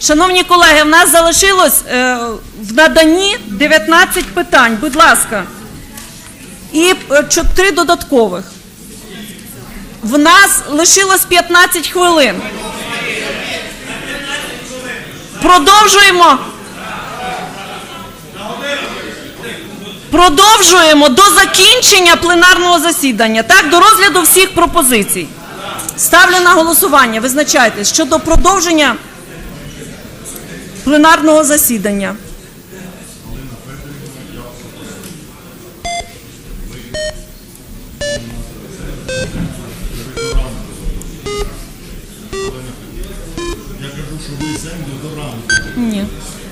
Шановні колеги, в нас залишилось е, в наданні 19 питань. Будь ласка. І е, чотири додаткових. В нас лишилось 15 хвилин. Продовжуємо. Продовжуємо до закінчення пленарного засідання. Так, до розгляду всіх пропозицій. Ставлю на голосування. Визначайтесь щодо продовження пленарного засідання. Ні.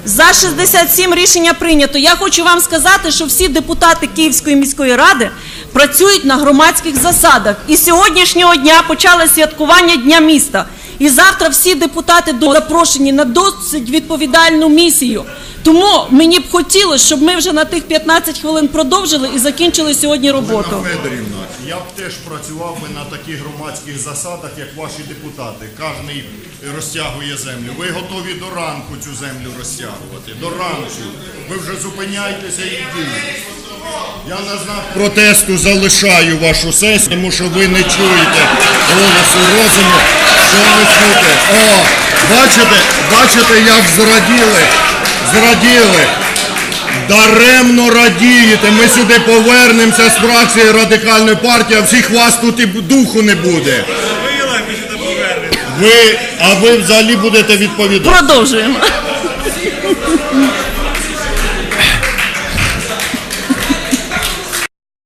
За 67 рішення прийнято. Я хочу вам сказати, що всі депутати Київської міської ради працюють на громадських засадах. І з сьогоднішнього дня почали святкування Дня міста. І завтра всі депутати до- запрошені на досить відповідальну місію. Тому мені б хотілося, щоб ми вже на тих 15 хвилин продовжили і закінчили сьогодні роботу. Олена Федорівна, я б теж працював би на таких громадських засадах, як ваші депутати. Кожний розтягує землю. Ви готові до ранку цю землю розтягувати. До ранку. Ви вже зупиняйтеся і йдіть. Я на знак протесту залишаю вашу сесію, тому що ви не чуєте голосу розуму, що. О, бачите, бачите, як зраділи, зраділи. Даремно радієте. Ми сюди повернемося з фракції радикальної партії, а всіх вас тут і духу не буде. Ви, а ви взагалі будете відповідати. Продовжуємо.